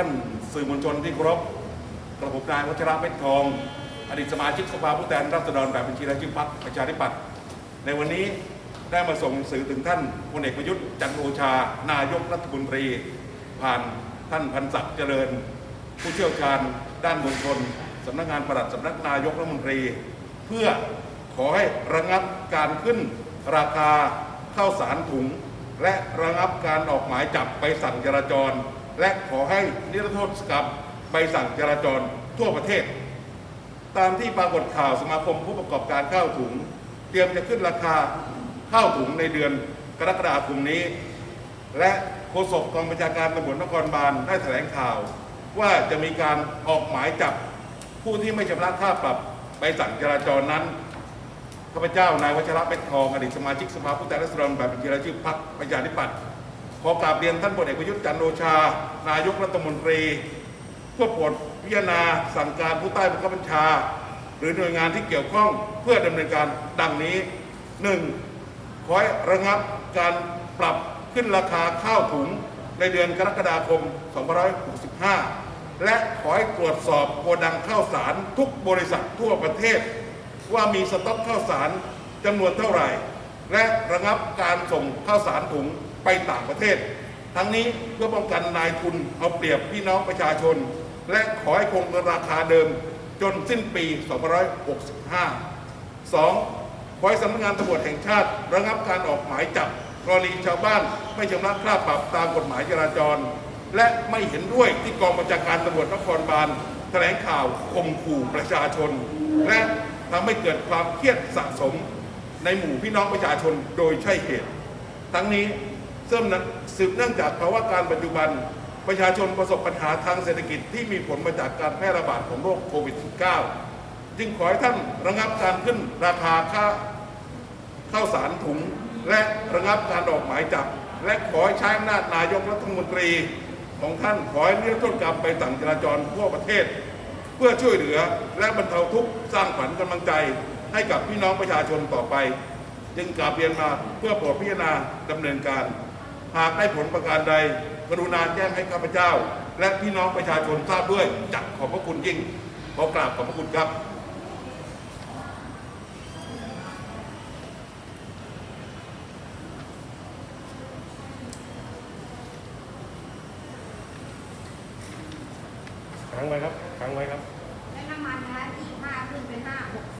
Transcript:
ท่านสื่อมวลชนที่เคารพกระผมนายวัชระเพชรทอง อดีตสมาชิกสภาผู้แทนราษฎรแบบบัญชีรายชื่อพรรคประชาธิปัตย์ในวันนี้ได้มาส่งสื่อถึงท่านพลเอกประยุทธ์จันโอชา นายกรัฐมนตรี ผ่านท่านพันศักดิ์เจริญ ผู้เชี่ยวชาญ ด้านมวลชนสำนักงานปลัดสำนักนายกรัฐมนตรี เพื่อขอให้ระงับการขึ้นราคาข้าวสารถุง และระงับการออกหมายจับใบสั่งจราจร และขอให้นิรโทษกรรมใบสั่งจราจรทั่วประเทศ ตามที่ปรากฏข่าวสมาคมผู้ประกอบการข้าวถุง เตรียมจะขึ้นราคาข้าวถุงในเดือนกรกฎาคมนี้ และโฆษกกองบัญชาการตำรวจนครบาลได้แถลงข่าว ว่าจะมีการออกหมายจับผู้ที่ไม่ชำระค่าปรับใบสั่งจราจรนั้นข้าพเจ้านายวัชระเพชรทองอดีตสมาชิกสภาผู้แทนราษฎรแบบบัญชีรายชื่อพรรคประชาธิปัตย์ ขอกราบเรียนท่านพลเอกประยุทธ์จันโอชา นายกรัฐมนตรี เพื่อโปรดพิจารณาสั่งการผู้ใต้บังคับบัญชา หรือหน่วยงานที่เกี่ยวข้องเพื่อดำเนินการดังนี้ 1. ขอให้ระงับการปรับขึ้นราคาข้าวถุงในเดือนกรกฎาคม 2565 และขอให้ตรวจสอบโกดังข้าวสารทุกบริษัททั่วประเทศ ว่ามีสต็อกข้าวสารจำนวนเท่าไหร่ และระงับการส่งข้าวสารถุงไปต่างประเทศ ทั้งนี้เพื่อป้องกันนายทุนเอาเปรียบพี่น้องประชาชน และขอให้คงราคาเดิมจนสิ้นปี 2565 2. ขอให้สำนักงานตำรวจแห่งชาติ ระงับการออกหมายจับกรณีชาวบ้านไม่ชำระค่าปรับตามกฎหมายจราจร และไม่เห็นด้วยที่กองบัญชาการตำรวจนครบาลแถลงข่าวข่มขู่ประชาชน และทำให้เกิดความเครียดสะสม ในหมู่พี่น้องประชาชนโดยใช่เหตุ ทั้งนี้เสื่อมสืบเนื่องจากภาวะการปัจจุบัน ประชาชนประสบปัญหาทางเศรษฐกิจที่มีผลมาจากการแพร่ระบาดของโรคโควิด -19 จึงขอให้ท่านระงับการขึ้นราคาค่าข้าวสารถุง และระงับการออกหมายจับ และขอให้ใช้อำนาจนายกรัฐมนตรีของท่านขอให้นิรโทษกรรมไปสั่งจราจรทั่วประเทศ เพื่อช่วยเหลือและบรรเทาทุกข์สร้างขวัญกำลังใจ ให้กับพี่น้องประชาชนต่อไป จึงกราบเรียนมาเพื่อโปรดพิจารณาดำเนินการ หากได้ผลประการใด กรุณาแจ้งให้ข้าพเจ้า และพี่น้องประชาชนทราบด้วยจักขอบพระคุณยิ่งขอกราบขอบพระคุณครับค้างไว้ครับค้างไว้ครับ